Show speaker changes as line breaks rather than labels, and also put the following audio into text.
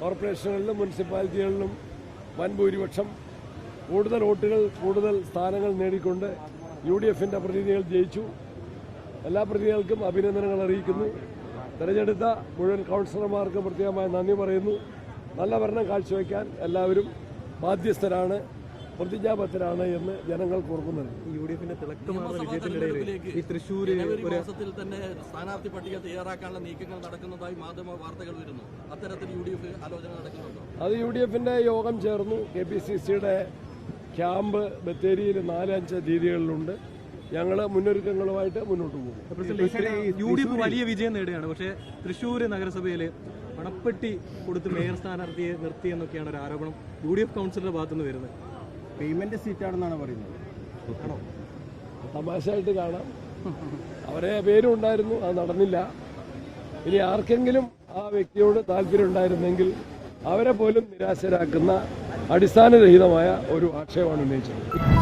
കോർപ്പറേഷനുകളിലും മുനിസിപ്പാലിറ്റികളിലും വൻ ഭൂരിപക്ഷം. കൂടുതൽ വോട്ടുകൾ കൂടുതൽ സ്ഥാനങ്ങൾ നേടിക്കൊണ്ട് യു ഡി എഫിന്റെ പ്രതിനിധികൾ ജയിച്ചു. എല്ലാ പ്രതിനിധികൾക്കും അഭിനന്ദനങ്ങൾ അറിയിക്കുന്നു. തെരഞ്ഞെടുത്ത മുഴുവൻ കൗൺസിലർമാർക്ക് പ്രത്യേകമായി നന്ദി പറയുന്നു. നല്ല ഭരണം കാഴ്ചവെക്കാൻ എല്ലാവരും ബാധ്യസ്ഥരാണ്. പ്രതിജ്ഞാബദ്ധരാണ് എന്ന് ജനങ്ങൾ ഓർക്കുന്നുണ്ട്.
യു ഡി എഫിന്റെ തിളക്കമാർന്ന വിജയത്തിനിടയിൽ ഈ തൃശ്ശൂര് ഒരു
മാസത്തിൽ തന്നെ സ്ഥാനാർത്ഥി പട്ടിക തയ്യാറാക്കാനുള്ള നീക്കങ്ങൾ നടക്കുന്നതായി മാധ്യമ വാർത്തകൾ വരുന്നു. അത്തരത്തിൽ യു ഡി എഫ് ആലോചന നടക്കുന്നുണ്ടോ?
അത് യു ഡി എഫിന്റെ യോഗം ചേർന്നു. കെ പി സി സിയുടെ ക്യാമ്പ് ബത്തേരിയിൽ നാലഞ്ച് തീയതികളിലുണ്ട്. ഞങ്ങൾ മുന്നൊരുക്കങ്ങളുമായിട്ട് മുന്നോട്ട് പോകും.
യു ഡി എഫ് വലിയ വിജയം നേടുകയാണ്. പക്ഷേ തൃശ്ശൂര് നഗരസഭയിൽ പണപ്പെട്ടി കൊടുത്ത് മേയർ സ്ഥാനാർത്ഥിയെ നിർത്തി എന്നൊക്കെയാണ് ഒരു ആരോപണം യു ഡി എഫ് കൗൺസിലറുടെ ഭാഗത്തുനിന്ന് വരുന്നത്.
പേയ്മെന്റ് സീറ്റാണെന്നാണ് പറയുന്നത്.
തമാശയായിട്ട് കാണാം. അവരെ പേരും ഉണ്ടായിരുന്നു അത് നടന്നില്ല. ഇനി ആർക്കെങ്കിലും ആ വ്യക്തിയോട് താല്പര്യം ഉണ്ടായിരുന്നെങ്കിൽ അവരെ പോലും നിരാശരാക്കുന്ന അടിസ്ഥാനരഹിതമായ ഒരു ആക്ഷേപമാണ് ഉന്നയിച്ചത്.